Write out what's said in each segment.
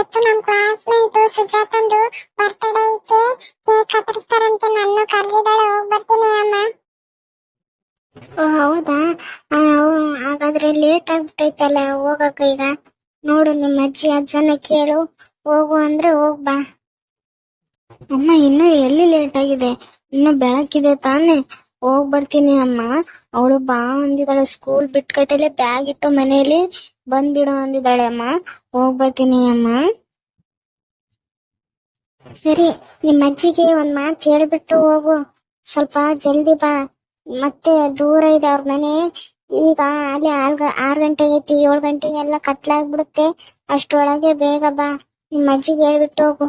ಇವತ್ತು ನಮ್ ಕ್ಲಾಸ್ಮೇಟ್ ಸುಜಾತಂದು ಬರ್ತ್ಡೇ ಐತೆ. ಕೇಕ್ ಕತ್ತರಿಸ್ತಾರಂತೆ ನನ್ನ ಕರೆದಿದ್ದಾಳೆ ಹೋಗ್ ಬರ್ತೀನಿ ಅಮ್ಮ. ಓ, ಹೌದಾ? ಹಾಗಾದ್ರೆ ಲೇಟ್ ಆಗ್ಬಿಟ್ಟೈತಲ್ಲ, ಹೋಗಕ್ಕ ಈಗ. ನೋಡು ನಿಮ್ಮ ಅಜ್ಜಿ ಅಜ್ಜನ ಕೇಳು. ಹೋಗು ಅಂದ್ರೆ ಹೋಗ್ಬಾ ಅಮ್ಮ, ಇನ್ನೂ ಎಲ್ಲಿ ಲೇಟ್ ಆಗಿದೆ? ಇನ್ನು ಬೆಳಕಿದೆ ತಾನೆ. ಹೋಗ್ ಬರ್ತೀನಿ ಅಮ್ಮ. ಅವಳು ಬಾ ಅಂದಿದ್ದಾಳೆ. ಸ್ಕೂಲ್ ಬಿಟ್ಕಟ್ಟಲೆ ಬ್ಯಾಗ್ ಇಟ್ಟು ಮನೇಲಿ ಬಂದ್ಬಿಡು ಅಂದಿದ್ದಾಳೆ ಅಮ್ಮ. ಹೋಗ್ ಬರ್ತೀನಿ ಅಮ್ಮ. ಸರಿ ನಿಮ್ಮ ಅಜ್ಜಿಗೆ ಒಂದ್ ಮಾತು ಹೇಳ್ಬಿಟ್ಟು ಹೋಗು. ಸ್ವಲ್ಪ ಜಲ್ದಿ ಬಾ. ಮತ್ತೆ ದೂರ ಇದೆ ಅವ್ರ ಮನೆ. ಈಗ ಅಲ್ಲಿ ಆರ್ ಆರ್ ಗಂಟೆಗೆ ಐತಿ, ಏಳು ಗಂಟೆಗೆಲ್ಲ ಕತ್ಲಾಗ್ಬಿಡುತ್ತೆ. ಅಷ್ಟೊಳಗೆ ಬೇಗ ಬಾ. ನಿಮ್ಮ ಅಜ್ಜಿಗೆ ಹೇಳ್ಬಿಟ್ಟು ಹೋಗು.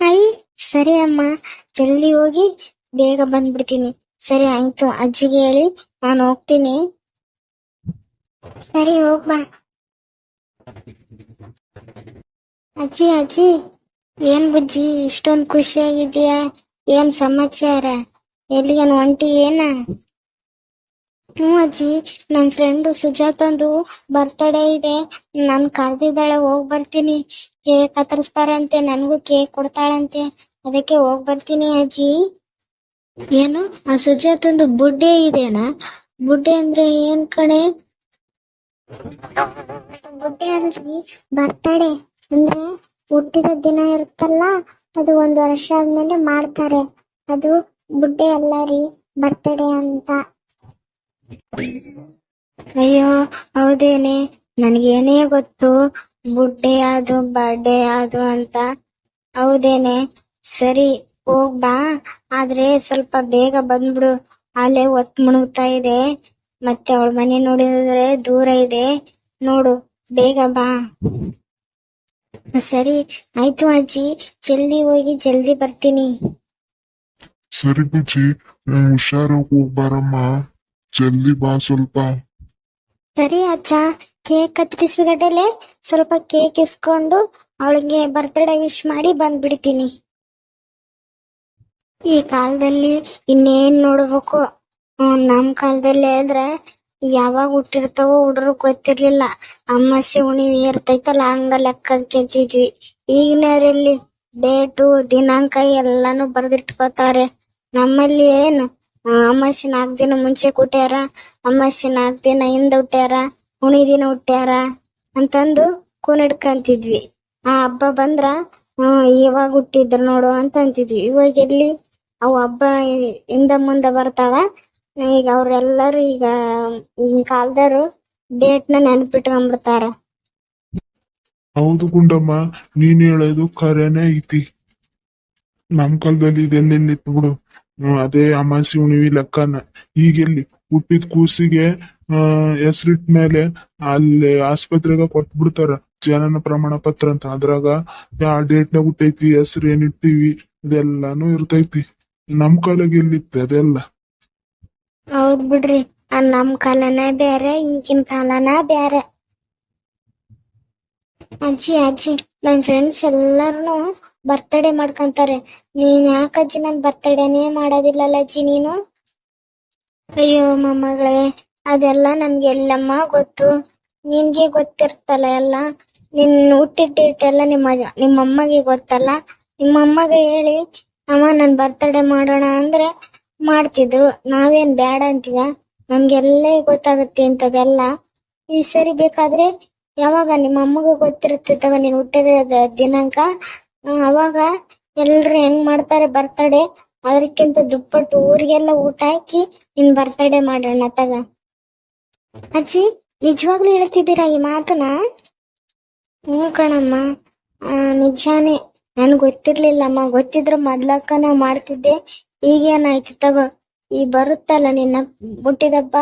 ಅಯ್ಯ ಸರಿ ಅಮ್ಮ. ಜಲ್ದಿ ಹೋಗಿ ಬೇಗ ಬಂದ್ಬಿಡ್ತೀನಿ. ಸರಿ, ಆಯ್ತು. ಅಜ್ಜಿಗೆ ಹೇಳಿ, ನಾನು ಹೋಗ್ತೀನಿ. ಸರಿ ಹೋಗ್ಬಾ ಅಜ್ಜಿ ಅಜ್ಜಿ, ಏನ್ ಬುಜ್ಜಿ? ಇಷ್ಟೊಂದು ಖುಷಿಯಾಗಿದ್ಯಾ ಏನ್ ಸಮಾಚಾರ ಎಲ್ಲಿಗೇನು ಒಂಟಿ ಏನ? ಹ್ಞೂ ಅಜ್ಜಿ ನಮ್ ಫ್ರೆಂಡು ಸುಜಾತಂದು ಬರ್ತಡೇ ಇದೆ. ನನ್ ಕರ್ದಿದ್ದಾಳೆ, ಹೋಗ್ ಬರ್ತೀನಿ. ಕೇಕ್ ಕತ್ತರಿಸ್ತಾರಂತೆ ನನಗೂ ಕೇಕ್ ಕೊಡ್ತಾಳಂತೆ. ಅದಕ್ಕೆ ಹೋಗ್ ಬರ್ತೀನಿ ಅಜ್ಜಿ. ಏನು? ಆ ಸುಜಾತಂದು ಬುಡ್ಡೆ ಇದೆನಾ ಬುಡ್ಡೆ ಅಂದ್ರೆ ಏನ್ ಕಣೆ? ಬುಡ್ಡೆ ಅಂದ್ರೆ ಬರ್ತಡೇ. ಅಂದ್ರೆ ಹುಟ್ಟಿದ ದಿನ ಇರುತ್ತಲ್ಲ ಅದು ಒಂದ್ ವರ್ಷ ಆದ್ಮೇಲೆ ಮಾಡ್ತಾರೆ. ಅದು ಬುಡ್ಡೆ ಅಲ್ಲ ರೀ ಬರ್ತಡೆ ಅಂತ. ಅಯ್ಯೋ ಹೌದೇನೆ? ನನ್ಗೇನೇ ಗೊತ್ತು ಬುಡ್ಡೆ ಅದು ಬರ್ಡೇ ಅದು ಅಂತ. ಹೌದೇನೆ? ಸರಿ. ಹೋಗ್ ಬಾ ಆದ್ರೆ ಸ್ವಲ್ಪ ಬೇಗ ಬಂದ್ಬಿಡು. ಅಲ್ಲೇ ಒತ್ ಮುಣುಗ್ತಾ ಇದೆ. ಮತ್ತೆ ಅವಳ ಮನೆ ನೋಡಿದ್ರೆ ದೂರ ಇದೆ. ನೋಡು ಬೇಗ ಬಾ. ಸರಿ ಆಯ್ತು ಅಜ್ಜಿ. ಜಲ್ದಿ ಹೋಗಿ ಜಲ್ದಿ ಬರ್ತೀನಿ. ಸರಿ ಬುಜ್ಜಿ ಹುಷಾರಾಗಿ ಹೋಗ್ಬಾರಮ್ಮ ಜಲ್ದಿ ಬಾ ಸ್ವಲ್ಪ. ಸರಿ ಅಜ್ಜ ಕೇಕ್ ಕತ್ತರಿಸಿದ ಸ್ವಲ್ಪ ಕೇಕ್ ಇಸ್ಕೊಂಡು ಅವಳಿಗೆ ಬರ್ತ್ಡೇ ವಿಶ್ ಮಾಡಿ ಬಂದ್ಬಿಡ್ತೀನಿ. ಈ ಕಾಲದಲ್ಲಿ ಇನ್ನೇನ್ ನೋಡ್ಬೇಕು? ನಮ್ ಕಾಲದಲ್ಲಿ ಆದ್ರೆ ಯಾವಾಗ ಹುಟ್ಟಿರ್ತಾವೋ ಹುಡ್ರು ಗೊತ್ತಿರ್ಲಿಲ್ಲ. ಅಮಾಸೆ ಹುಣಿವಿ ಇರ್ತೈತಲ್ಲ, ಹಂಗ ಲೆಕ್ಕ ಕೇಳ್ತಿದ್ವಿ ಈಗಿನವರಲ್ಲಿ ಡೇಟು, ದಿನಾಂಕ ಎಲ್ಲಾನು ಬರ್ದಿಟ್ಕೋತಾರೆ. ನಮ್ಮಲ್ಲಿ ಏನು? ಅಮಾಸೆ ನಾಲ್ಕು ದಿನ ಮುಂಚೆ ಹುಟ್ಟ್ಯಾರ ಅಮಾಸೆ ನಾಲ್ಕು ದಿನ ಹಿಂದ ಹುಟ್ಟ್ಯಾರ ಹುಣಿ ದಿನ ಹುಟ್ಟ್ಯಾರ ಅಂತಂದು ಕೂನಿಡ್ಕಂತಿದ್ವಿ ಆ ಹಬ್ಬ ಬಂದ್ರ, ಹ್ಮ್, ಇವಾಗ ಹುಟ್ಟಿದ್ರು ನೋಡು ಅಂತ ಅಂತಿದ್ವಿ. ಇವಾಗ ಎಲ್ಲಿ ಅವು ಹಬ್ಬ ಹಿಂದ ಮುಂದೆ ಬರ್ತಾವ. ಈಗ ಅವ್ರೆಲ್ಲರೂ ಈಗ ಈಗಿನ ಕಾಲದವರು ಡೇಟ್ನ ನೆನಪಿಟ್ಕೊಂಡ್ಬಿಡ್ತಾರ ಹೌದು ಗುಂಡಮ್ಮ, ನೀನ್ ಹೇಳೋದು ಖರೇನೆ ಐತಿ. ನಮ್ ಕಾಲದಲ್ಲಿ ಇದೆಲ್ಲೆಲ್ಲಿತ್ತು ಬಿಡು. ಅದೇ ಅಮಾಸಿ ಉಣಿವಿ ಲೆಕ್ಕನ. ಈಗೆಲ್ಲಿ ಹುಟ್ಟಿದ ಕೂಸಿಗೆ, ಆ ಹೆಸರಿಟ್ ಮೇಲೆ ಅಲ್ಲಿ ಆಸ್ಪತ್ರೆಗೆ ಕೊಟ್ಬಿಡ್ತಾರ. ಜನನ ಪ್ರಮಾಣ ಪತ್ರ ಅಂತ. ಅದ್ರಾಗ ಯಾವ ಡೇಟ್ ನಾಗ ಹುಟ್ಟೈತಿ, ಹೆಸರು ಏನ್ ಇಟ್ಟಿವಿ, ಇದೆಲ್ಲಾನು ಇರ್ತೈತಿ. ನಮ್ ಕಾಲಾಗ ಅದೆಲ್ಲ. ಹೌದ್ ಬಿಡ್ರಿ. ಆ ನಮ್ ಕಾಲನ ಬೇರೆ ಈಗಿನ ಕಾಲನ ಬೇರೆ ಅಜ್ಜಿ ಅಜ್ಜಿ ನನ್ ಫ್ರೆಂಡ್ಸ್ ಎಲ್ಲಾರು ಬರ್ತಡೇ ಮಾಡ್ಕೊಂತಾರೆ. ನೀನ್ ಯಾಕಜ್ಜಿ ನನ್ ಬರ್ತಡೇನೇ ಮಾಡೋದಿಲ್ಲಲ್ಲ ಅಜ್ಜಿ ನೀನು? ಅಯ್ಯೋ ಮೊಮ್ಮಗಳೇ, ಅದೆಲ್ಲ ನಮ್ಗೆ ಎಲ್ಲಮ್ಮ ಗೊತ್ತು. ನಿನ್ಗೆ ಗೊತ್ತಿರ್ತಲ್ಲ ಎಲ್ಲ. ನಿನ್ ಹುಟ್ಟಿದ ಎಲ್ಲ ನಿಮ್ಮ ನಿಮ್ಮಮ್ಮಗೆ ಗೊತ್ತಲ್ಲ. ನಿಮ್ಮಮ್ಮಗೆ ಹೇಳಿ ಅಮ್ಮ ನನ್ ಬರ್ತಡೇ ಮಾಡೋಣ ಅಂದ್ರೆ ಮಾಡ್ತಿದ್ರು. ನಾವೇನ್ ಬೇಡ ಅಂತೀವ? ನಮ್ಗೆಲ್ಲೇ ಗೊತ್ತಾಗುತ್ತೆ ಇಂಥದೆಲ್ಲ ಈ ಸರಿ ಬೇಕಾದ್ರೆ ಯಾವಾಗ ನಿಮ್ಮ ಅಮ್ಮಗೂ ಗೊತ್ತಿರುತ್ತೆ ತಗೋ ನೀನ್ ಹುಟ್ಟಿದ ದಿನಾಂಕ? ಅವಾಗ ಎಲ್ರು ಹೆಂಗ್ ಮಾಡ್ತಾರೆ ಬರ್ತಡೇ ಅದಕ್ಕಿಂತ ದುಪ್ಪಟ್ಟು ಊರಿಗೆಲ್ಲ ಊಟ ಹಾಕಿ ನಿನ್ ಬರ್ತಡೇ ಮಾಡೋಣ ತಗ. ಅಜ್ಜಿ ನಿಜವಾಗ್ಲೂ ಹೇಳ್ತಿದ್ದೀರಾ ಈ ಮಾತನ್ನ? ಹ್ಞೂ ಕಣಮ್ಮ. ಆ, ನಿಜಾನೇ ನನ್ಗೆ ಗೊತ್ತಿರ್ಲಿಲ್ಲಮ್ಮ ಮೊದ್ಲಕ್ಕ ನಾ ಮಾಡ್ತಿದ್ದೆ. ಈಗೇನಾಯ್ತು ತಗೋ, ಈ ಬರುತ್ತಲ್ಲ ನಿನ್ನ ಹುಟ್ಟಿದಬ್ಬ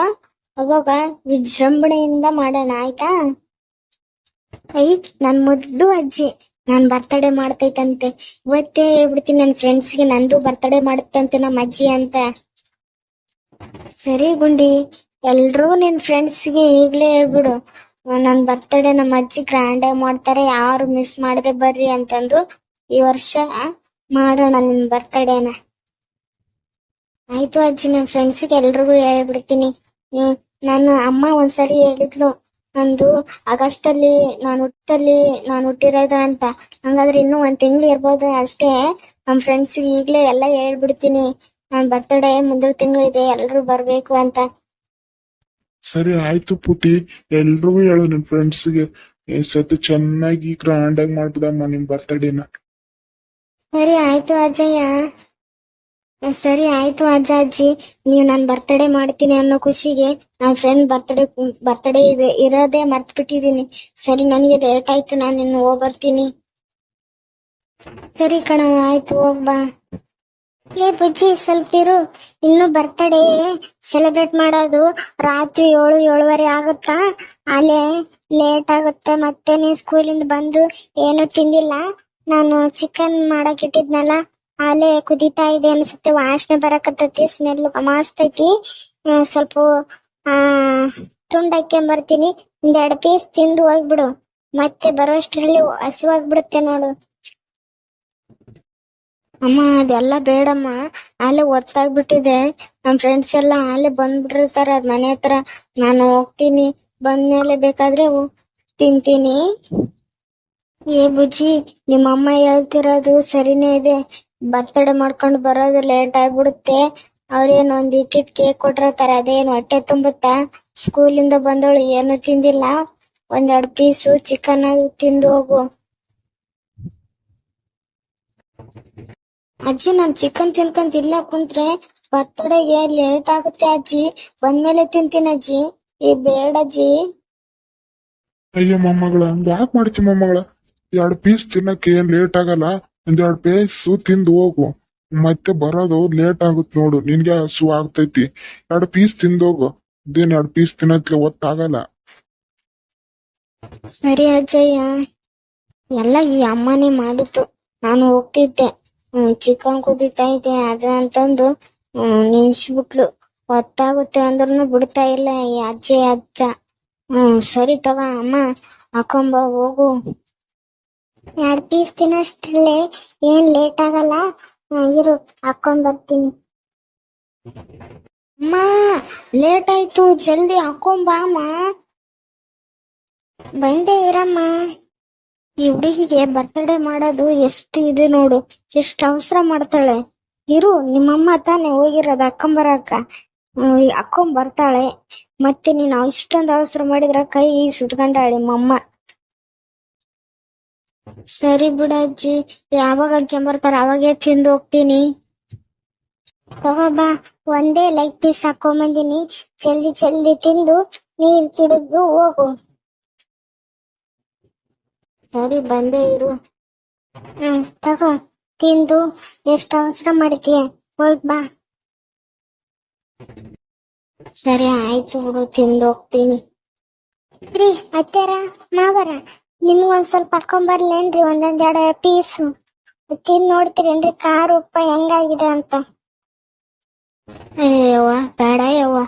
ಅವಾಗ ವಿಜೃಂಭಣೆಯಿಂದ ಮಾಡೋಣ, ಆಯ್ತಾ? ಐ ನನ್ ಮುದ್ದು ಅಜ್ಜಿ, ನಾನ್ ಬರ್ತಡೇ ಮಾಡ್ತೈತಂತೆ. ಇವತ್ತೇ ಹೇಳ್ಬಿಡ್ತೀನಿ ನನ್ನ ಫ್ರೆಂಡ್ಸ್ಗೆ ನಂದು ಬರ್ತಡೇ ಮಾಡುತ್ತಂತೆ ನಮ್ಮ ಅಜ್ಜಿ ಅಂತ. ಸರಿ ಗುಂಡಿ, ಎಲ್ರೂ ನಿನ್ ಫ್ರೆಂಡ್ಸ್ಗೆ ಈಗ್ಲೇ ಹೇಳ್ಬಿಡು. ನನ್ ಬರ್ತಡೇ ನಮ್ಮ ಅಜ್ಜಿ ಗ್ರ್ಯಾಂಡ್ ಆಗಿ ಮಾಡ್ತಾರೆ, ಯಾರು ಮಿಸ್ ಮಾಡದೆ ಬರ್ರಿ ಅಂತಂದು ಈ ವರ್ಷ ಮಾಡೋಣ ನಿಮ್ ಬರ್ತಡೇನ ಆಯ್ತು ಅಜ್ಜಿ ನನ್ನ ಫ್ರೆಂಡ್ಸಿಗೆ ಎಲ್ರಿಗೂ ಹೇಳ್ಬಿಡ್ತೀನಿ. ನಾನು ಅಮ್ಮ ಒಂದ್ಸರಿ ಹೇಳಿದ್ಲು, ನಂದು ಆಗಸ್ಟ್ ಅಲ್ಲಿ ನಾನು ಹುಟ್ಟಲ್ಲಿ ನಾನು ಹುಟ್ಟಿರೋದ ಅಂತ. ಹಂಗಾದ್ರೆ ಇನ್ನೂ ಒಂದ್ ತಿಂಗಳು ಇರ್ಬೋದು ಅಷ್ಟೇ. ನಮ್ ಫ್ರೆಂಡ್ಸ್ ಈಗ್ಲೇ ಎಲ್ಲ ಹೇಳ್ಬಿಡ್ತೀನಿ. ನನ್ ಬರ್ತಡೇ ಮುಂದಿನ ತಿಂಗಳು ಇದೆ, ಎಲ್ರು ಬರ್ಬೇಕು ಅಂತ. ಸರಿ, ಆಯ್ತು ಪುಟಿ ಎಲ್ರಿಗೂ ಹೇಳು ನಿನ್ ಫ್ರೆಂಡ್ಸ್ಗೆ ಸತಿ ಚೆನ್ನಾಗಿ ಗ್ರಾಂಡ್ ಆಗಿ ಮಾಡ್ಬಿಡಮ್ಮ ನಿಮ್ ಬರ್ತಡೇನ ಸರಿ ಆಯ್ತು ಅಜ್ಜಯ್ಯ ಸರಿ ಆಯ್ತು ಅಜ್ಜ ಅಜ್ಜಿ ನೀವು ನಾನು ಬರ್ತಡೇ ಮಾಡ್ತೀನಿ ಅನ್ನೋ ಖುಷಿಗೆ ನನ್ನ ಫ್ರೆಂಡ್ ಬರ್ತಡೇ ಬರ್ತಡೇ ಇದೆ, ಇರೋದೇ ಮರ್ತ್ ಬಿಟ್ಟಿದೀನಿ ಸರಿ, ನನಗೆ ಲೇಟ್ ಆಯ್ತು, ನಾನು ಇನ್ನು ಹೋಗ್ ಬರ್ತೀನಿ ಸರಿ ಕಣವ ಆಯ್ತು ಹೋಗ್ಬಾ ಏ ಬುಜ್ಜಿ, ಸ್ವಲ್ಪ ಇರು. ಇನ್ನು ಬರ್ತಡೇ ಸೆಲೆಬ್ರೇಟ್ ಮಾಡೋದು ರಾತ್ರಿ ಏಳು, ಏಳುವರೆ ಆಗುತ್ತಾ? ಅಲ್ಲೇ ಲೇಟ್ ಆಗುತ್ತೆ, ಮತ್ತೆ ನೀನ್ ಸ್ಕೂಲಿಂದ ಬಂದು ಏನು ತಿಂದಿಲ್ಲ? ನಾನು ಚಿಕನ್ ಮಾಡಕ್ ಇಟ್ಟಿದ್ನಲ್ಲ, ಅಲ್ಲೇ ಕುದಿತಾ ಇದೆ ಅನ್ಸುತ್ತೆ, ವಾಸನೆ ಬರಕತ್ತೈತಿ ಸ್ಮೆಲ್ ಮಸ್ತ್ ಐತಿ ಸ್ವಲ್ಪ, ಆ, ತುಂಡ್ ಒಂದ್ ಎರಡ್ ಪೀಸ್ ತಿಂದು ಹೋಗ್ಬಿಡು. ಮತ್ತೆ ಬರೋಷ್ಟ್ರಲ್ಲಿ ಹಸಿವಾಗ್ಬಿಡುತ್ತೆ ನೋಡು. ಅಮ್ಮ, ಅದೆಲ್ಲ ಬೇಡಮ್ಮ. ಆಲೆ ಒತ್ತಾಗ್ಬಿಟ್ಟಿದೆ. ನಮ್ ಫ್ರೆಂಡ್ಸ್ ಎಲ್ಲ ಅಲ್ಲೇ ಬಂದ್ಬಿಟ್ಟಿರ್ತಾರ ಮನೆ ಹತ್ರ. ನಾನು ಹೋಗ್ತೀನಿ. ಬಂದ್ಮೇಲೆ ಬೇಕಾದ್ರೆ ತಿಂತೀನಿ. ಏ ಬುಜ್ಜಿ ನಿಮ್ಮಮ್ಮ ಹೇಳ್ತಿರೋದು ಸರಿನೇ ಇದೆ. ಬರ್ತಡೇ ಮಾಡ್ಕೊಂಡು ಬರೋದು ಲೇಟ್ ಆಗ್ಬಿಡುತ್ತೆ. ಅವ್ರೇನ್ ಒಂದ್ ಇಟ್ಟಿಟ್ ಕೇಕ್ ಕೊಟ್ಟಿರ್ತಾರೆ ಅದೇನ್ ಹೊಟ್ಟೆ ತುಂಬುತ್ತಾ? ಇಂದ ಬಂದವಳು ಏನು ತಿಂದಿಲ್ಲ? ಒಂದೆರಡು ಪೀಸು ಚಿಕನ್ ತಿಂದು ಹೋಗು. ಅಜ್ಜಿ, ನಾನ್ ಚಿಕನ್ ತಿನ್ಕೊಂತ ಇಲ್ಲ ಕುಂತ್ರೆ ಬರ್ತಡೆಗೆ ಲೇಟ್ ಆಗುತ್ತೆ ಅಜ್ಜಿ. ಬಂದ್ಮೇಲೆ ತಿಂತೀನಿ ಅಜ್ಜಿ. ಈ ಬೇಡ ಅಜ್ಜಿ. ಅಯ್ಯೋ, ಮೊಮ್ಮಗಳ ಯಾಕೆ ಮೊಮ್ಮಗಳ? ಎರಡು ಪೀಸ್ ತಿನ್ನಕ್ಕೆ ಏನ್ ಲೇಟ್ ಆಗಲ್ಲ ಒಂದೆರಡು ಪೀಸ್ ತಿಂದು ಹೋಗು. ಮತ್ತೆ ಬರೋದು ಲೇಟ್ ಆಗುತ್ತೆ ನೋಡು, ನಿನ್ಗೆ ಹಸು ಆಗ್ತೈತಿ. ಎರಡು ಪೀಸ್ ತಿಂದು ಹೋಗು. ಇದೇನ್ ಎರಡು ಪೀಸ್ ತಿನ್ನತ್ಲೆ ಒತ್ತಾಗಲ್ಲ. ಸರಿ ಅಜ್ಜಯ್ಯ ಎಲ್ಲ ಈ ಅಮ್ಮನೇ ಮಾಡಿತ್ತು ನಾನು ಹೋಗ್ತಿದ್ದೆ. ಚಿಕನ್ ಕುದಿತಾ ಇದೆ. ಅದು ಅಂತಂದು ನಿಲ್ಸ್ಬಿಟ್ಲು. ಒತ್ತಾಗುತ್ತೆ ಅಂದ್ರೂ ಬಿಡ್ತಾ ಇಲ್ಲ ಈ ಅಜ್ಜಿ ಅಜ್ಜ. ಹ್ಮ್, ಸರಿ ತಗ ಅಮ್ಮ, ಹಾಕೊಂಬ, ಹೋಗು. ಎರಡ್ ಪೀಸ್ ತಿನ್ನೋಷ್ಟ್ರಲ್ಲೇ ಏನ್ ಲೇಟ್ ಆಗಲ್ಲ. ಇರು ಹಾಕೊಂಡ್ ಬರ್ತೀನಿ. ಅಮ್ಮ ಲೇಟ್ ಆಯ್ತು, ಜಲ್ದಿ ಬಾ ಅಮ್ಮ. ಬಂದೆ ಇರಮ್ಮ. ಈ ಹುಡುಗಿಗೆ ಬರ್ತಡೇ ಮಾಡೋದು ಎಷ್ಟು ಇದೆ ನೋಡು, ಎಷ್ಟು ಅವಸರ ಮಾಡ್ತಾಳೆ. ಇರು, ನಿಮ್ಮಮ್ಮ ತಾನೇ ಹೋಗಿರೋದು ಅಕ್ಕಂಬರಕ್ಕ ಅಕ್ಕಂಬರ್ತಾಳೆ ಮತ್ತೆ ನೀನು ಇಷ್ಟೊಂದು ಅವಸರ ಮಾಡಿದ್ರ ಕೈ ಸುಟ್ಕೊಂಡಾಳೆ ನಿಮ್ಮಮ್ಮ. ಸರಿ ಬಿಡಜ್ಜಿ ಯಾವಾಗ ಅಕ್ಕೊಂಬರ್ತಾರ ಅವಾಗೇ ತಿಂದು ಹೋಗ್ತೀನಿ. ತಗೋ ಬಾ, ಒಂದೇ ಲೈಟ್ ಪೀಸ್ ಹಾಕೊಂಬಂದಿನಿ ಜಲ್ದಿ ಜಲ್ದಿ ತಿಂದು ನೀರ್ ಕುಡಿದು ಹೋಗು. ಸರಿ, ಬಂದೇ ಇರು. ಹ್ಮ್, ತಗೋ, ತಿಂದು. ಎಷ್ಟು ಅವಸರ ಮಾಡ್ತೀಯ ಹೋಗ್ ಬಾ. ಸರಿ, ಆಯ್ತು ಬಿಡು, ತಿಂದು ಹೋಗ್ತೀನಿ. ರೀ ಅತ್ತೆರ ಮಾವರ? ನಿಮ್ಗ್ ಒಂದ್ ಸ್ವಲ್ಪ ಹಾಕೊಂಬರ್ಲೇನ್ರಿ ಒಂದೊಂದ್ ಎರಡು ಪೀಸ್ ತಿಂದ್ ನೋಡ್ತೀರೇನ್ರಿ ಖಾರ ಉಪ್ಪ ಹೆಂಗಾಗಿದೆ ಅಂತ. ಏ ಯವ್ವ ಬೇಡ ಯವ್ವ.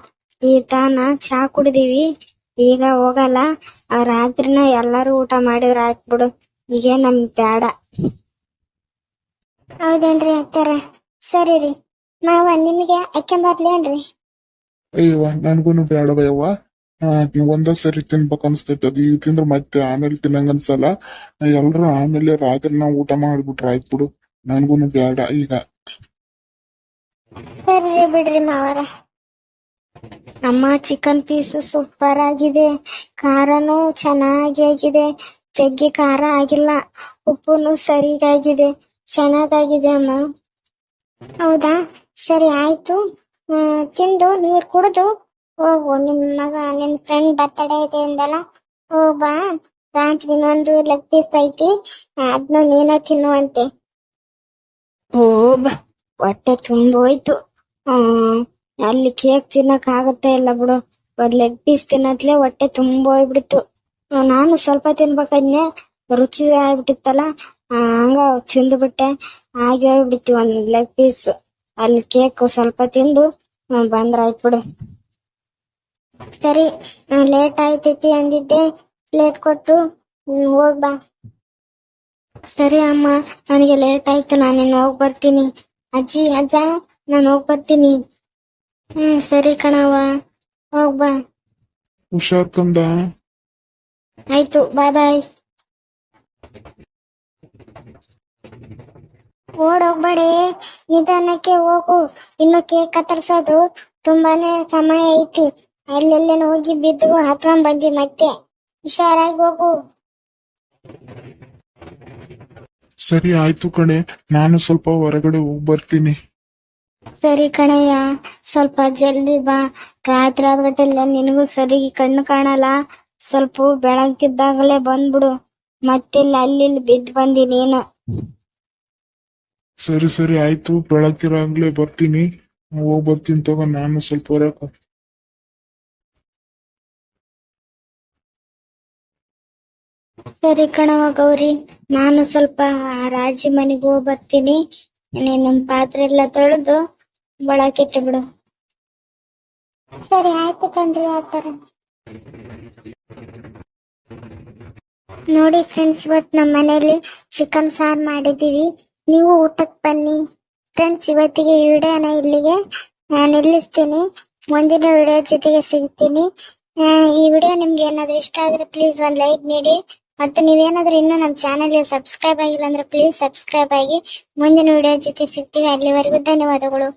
ಈ ತಾನ ಚಾ ಕುಡಿದೀವಿ ಈಗ ಹೋಗಲ್ಲ. ಆ ರಾತ್ರಿನ ಎಲ್ಲಾರು ಊಟ ಮಾಡಿದ್ರ ಆಯ್ತು ಈಗ ನಮ್ ಬೇಡ ಹೌದೇನ್ರಿ ಅತ್ತಾರ ಸರಿ ರೀ ಮಾವ ನಿಮಗೆ ಹಾಕೊಂಬರ್ಲೇನ್ರಿ ಅಯ್ಯವ್ವ ನನ್ಗೂನು ಬೇಡವಯ್ಯವ್ವ ಒಂದ ಸರಿ ತಿನ್ಬೇಕು ಅನ್ಸ್ತೈತಿ. ಅದು ಈಗ ತಿಂದ್ರೆ ಮತ್ತೆ ಆಮೇಲೆ ತಿನ್ನಂಗ ಅನ್ಸಲ್ಲ. ಎಲ್ರು ಆಮೇಲೆ ರಾತ್ರಿ ನಾವು ಊಟ ಮಾಡ್ಬಿಟ್ರೆ ಆಯ್ತ್ ಬಿಡು. ನನ್ಗೂನು ಬೇಡ ಈಗ. ಸರಿ ಬಿಡ್ರಿ ಮಾವರ. ಅಮ್ಮ ಚಿಕನ್ ಪೀಸ್ ಸೂಪರ್ ಆಗಿದೆ. ಖಾರನು ಚೆನ್ನಾಗಿ ಆಗಿದೆ. ಜಗ್ಗಿ ಖಾರ ಆಗಿಲ್ಲ. ಉಪ್ಪುನು ಸರಿಗಾಗಿದೆ. ಚೆನ್ನಾಗಾಗಿದೆ ಅಮ್ಮ. ಹೌದಾ? ಸರಿ ಆಯ್ತು. ತಿಂದು ನೀರ್ ಕುಡಿದು ಹೋಗು ನಿಮ್ ಮಗ ನಿನ್ ಫ್ರೆಂಡ್ ಬರ್ತಡೇ ಇದೆ ಅಂದಲ್ಲ ಹೋಗ್ಬಾ. ರಾತ್ರಿ ಒಂದು ಲೆಗ್ ಪೀಸ್ ಐತಿ ಅದ್ನ ನೀನ ತಿನ್ನುವಂತೆ ಓ ಬ ಹೊಟ್ಟೆ ತುಂಬೋಯ್ತು. ಹ್ಮ್ ಅಲ್ಲಿ ಕೇಕ್ ತಿನ್ನಕ್ ಆಗತ್ತೆ ಇಲ್ಲ ಬಿಡು. ಒಂದ್ ಲೆಗ್ ಪೀಸ್ ತಿನ್ನತ್ಲೆ ಹೊಟ್ಟೆ ತುಂಬೋಯ್ಬಿಡ್ತು. ನಾನು ಸ್ವಲ್ಪ ತಿನ್ಬೇಕಾದ್ನೆ ರುಚಿ ಆಗ್ಬಿಟ್ಟಿತ್ತಲ್ಲ ಹಂಗ ಹಂಗ ತಿಂದ್ಬಿಟ್ಟೆ ಹಾಗೆ ಹೋಗ್ಬಿಡ್ತಿ ಒಂದ್ ಲೆಗ್ ಪೀಸ್ ಅಲ್ಲಿ ಕೇಕ್ ಸ್ವಲ್ಪ ತಿಂದು ಬಂದ್ರಾಯ್ತು ಬಿಡು. ಸರಿ ಲೇಟ್ ಆಯ್ತೈತಿ ಅಂದಿದ್ದೆ ಪ್ಲೇಟ್ ಕೊಟ್ಟು ಹ್ಮ್, ಹೋಗ್ಬಾ ಸರಿ ಅಮ್ಮ ನನಗೆ ಲೇಟ್ ಆಯ್ತು ನಾನೇನು ಹೋಗ್ ಬರ್ತೀನಿ. ಅಜ್ಜಿ ಅಜ್ಜ ನಾನು ಹೋಗ್ ಬರ್ತೀನಿ. ಹ್ಮ್ ಸರಿ ಕಣವ ಹೋಗ್ ಬಾ. ಹುಷಾರ್ ಕಂದ? ಆಯ್ತು ಬಾಯ್ ಬಾಯ್ ಓಡೋಗ್ಬೇಡಿ ನಿಧಾನಕ್ಕೆ ಹೋಗು. ಇನ್ನು ಕೇಕ್ ಕತ್ತರಿಸೋದು ತುಂಬಾನೇ ಸಮಯ ಐತಿ. ಅಲ್ಲೆಲ್ಲೇನ ಹೋಗಿ ಬಿದ್ದು ಹತ್ಕೊಂಡ್ ಬಂದಿ ಮತ್ತೆ. ಹುಷಾರಾಗಿ ಹೋಗು. ಸರಿ ಆಯ್ತು ಕಣೆ ನಾನು ಸ್ವಲ್ಪ ಹೊರಗಡೆ ಹೋಗಿ ಬರ್ತೀನಿ. ಸರಿ ಕಣಯ್ಯ ಸ್ವಲ್ಪ ಜಲ್ದಿ ಬಾ. ರಾತ್ರಿ ಆದ್ಗಟ್ಟೆಲ್ಲ ನಿನಗೂ ಸರಿ ಕಣ್ಣು ಕಾಣಲ್ಲ. ಸ್ವಲ್ಪ ಬೆಳಗ್ಗಿದ್ದಾಗಲೇ ಬಂದ್ಬಿಡು. ಮತ್ತಿಲ್ಲ ಅಲ್ಲಿ ಬಿದ್ದು ಬಂದಿ ನೀನು. ಸರಿ ಸರಿ ಆಯ್ತು ಬೆಳಕಿರಾಗ್ಲೇ ಬರ್ತೀನಿ. ಹೋಗ್ ಬರ್ತೀನಿ ತಗೋ ನಾನು ಸ್ವಲ್ಪ ಹೊರಗೆ ಸರಿ ಕಣವ ಗೌರಿ ನಾನು ಸ್ವಲ್ಪ ರಾಜಿ ಮನೆಗೆ ಹೋಗಿ ಬರ್ತೀನಿ. ನೀನು ಪಾತ್ರೆ ಎಲ್ಲ ತೊಳೆದು ಇಟ್ಟು ಬಿಡು. ಸರಿ ಆಯ್ತು ಕಣ್ರಿ ಆತರ ನೋಡಿ ಫ್ರೆಂಡ್ಸ್ ಇವತ್ತು ನಮ್ಮ ಮನೇಲಿ ಚಿಕನ್ ಸಾರ್ ಮಾಡಿದೀವಿ. ನೀವು ಊಟಕ್ಕೆ ಬನ್ನಿ. ಫ್ರೆಂಡ್ಸ್ ಇವತ್ತಿಗೆ ಈ ವಿಡಿಯೋನ ಇಲ್ಲಿಗೆ ನಿಲ್ಲಿಸ್ತೀನಿ. ಮುಂದಿನ ವಿಡಿಯೋ ಜೊತೆಗೆ ಸಿಗ್ತೀನಿ. ಈ ವಿಡಿಯೋ ನಿಮ್ಗೆ ಏನಾದ್ರೂ ಇಷ್ಟ ಆದ್ರೆ ಪ್ಲೀಸ್ ಒಂದು ಲೈಕ್ ನೀಡಿ. ಮತ್ತು ನೀವೇನಾದ್ರೂ ಇನ್ನೂ ನಮ್ಮ ಚಾನಲ್ಗೆ ಸಬ್ಸ್ಕ್ರೈಬ್ ಆಗಿಲ್ಲ ಅಂದ್ರೆ ಪ್ಲೀಸ್ ಸಬ್ಸ್ಕ್ರೈಬ್ ಆಗಿ ಮುಂದಿನ ವಿಡಿಯೋ ಜೊತೆ ಸಿಗ್ತೀವಿ. ಅಲ್ಲಿವರೆಗೂ ಧನ್ಯವಾದಗಳು.